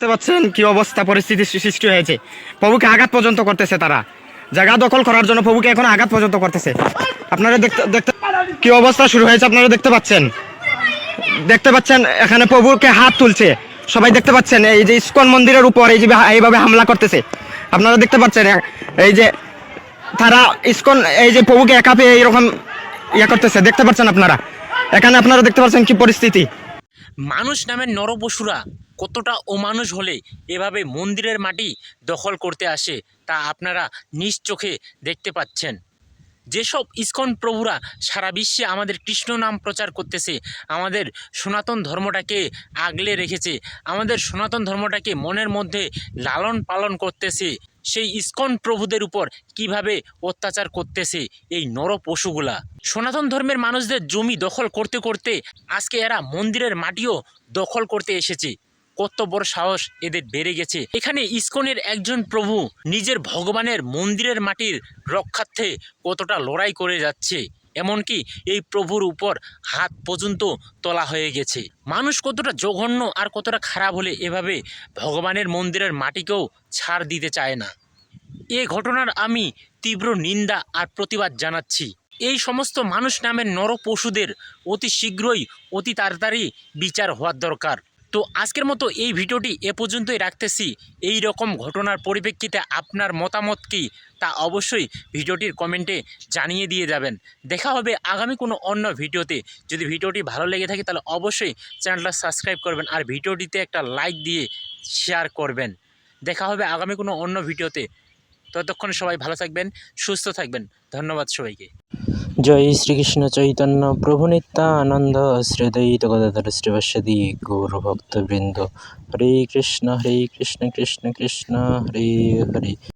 দেখতে পাচ্ছেন কি অবস্থা, পরিস্থিতি সৃষ্টি হয়েছে। প্রভুকে আঘাত পর্যন্ত করতেছে তারা। জায়গা দখল করার জন্য প্রভুকে এখন আঘাত পর্যন্ত করতেছে। আপনারা দেখতে দেখতে কি অবস্থা শুরু হয়েছে আপনারা দেখতে পাচ্ছেন? দেখতে পাচ্ছেন, এখানে প্রভুকে হাত তুলছে। সবাই দেখতে পাচ্ছেন, এই যে ইস্কন মন্দিরের উপর এই যে এইভাবে হামলা করতেছে। আপনারা দেখতে পাচ্ছেন এই যে তারা ইস্কন, এই যে প্রভুকে একা পেয়ে এইরকম ইয়ে করতেছে। দেখতে পাচ্ছেন আপনারা? এখানে আপনারা দেখতে পাচ্ছেন কি পরিস্থিতি। মানুষ নামের নরপশুরা কতটা অমানুষ হলে এভাবে মন্দিরের মাটি দখল করতে আসে তা আপনারা নিজ চোখে দেখতে পাচ্ছেন। যেসব ইস্কন প্রভুরা সারা বিশ্বে আমাদের কৃষ্ণ নাম প্রচার করতেছে, আমাদের সনাতন ধর্মটাকে আগলে রেখেছে, আমাদের সনাতন ধর্মটাকে মনের মধ্যে লালন পালন করতেছে সেই ইস্কন প্রভুদের উপর কীভাবে অত্যাচার করতেছে এই নর পশুগুলা সনাতন ধর্মের মানুষদের জমি দখল করতে করতে আজকে এরা মন্দিরের মাটিও দখল করতে এসেছে। কত বড় সাহস এদের বেড়ে গেছে। এখানে ইস্কনের একজন প্রভু নিজের ভগবানের মন্দিরের মাটির রক্ষার্থে কতটা লড়াই করে যাচ্ছে। এমনকি এই প্রভুর উপর হাত পর্যন্ত তোলা হয়ে গেছে। মানুষ কতটা জঘন্য আর কতটা খারাপ হলে এভাবে ভগবানের মন্দিরের মাটিকেও ছাড় দিতে চায় না। এ ঘটনার আমি তীব্র নিন্দা আর প্রতিবাদ জানাচ্ছি। এই সমস্ত মানুষ নামের নর পশুদের অতি শীঘ্রই অতি তাড়াতাড়ি বিচার হওয়ার দরকার। তো আজকের মতো এই ভিডিওটি এ পর্যন্তই রাখতেছি। এই রকম ঘটনার পরিপ্রেক্ষিতে আপনার মতামত কি, তা অবশ্যই ভিডিওটির কমেন্টে জানিয়ে দিয়ে যাবেন। দেখা হবে আগামী কোনো অন্য ভিডিওতে। যদি ভিডিওটি ভালো লেগে থাকে তাহলে অবশ্যই চ্যানেলটা সাবস্ক্রাইব করবেন আর ভিডিওটিতে একটা লাইক দিয়ে শেয়ার করবেন। দেখা হবে আগামী কোনো অন্য ভিডিওতে। ততক্ষণ সবাই ভালো থাকবেন, সুস্থ থাকবেন। ধন্যবাদ সবাইকে। জয় শ্রীকৃষ্ণ চৈতন্য প্রভু নিত্যানন্দ শ্রীদয়িত গদাধর শ্রীবাসী গৌর ভক্তবৃন্দ হরে কৃষ্ণ হরে কৃষ্ণ কৃষ্ণ কৃষ্ণ, হরে হরে।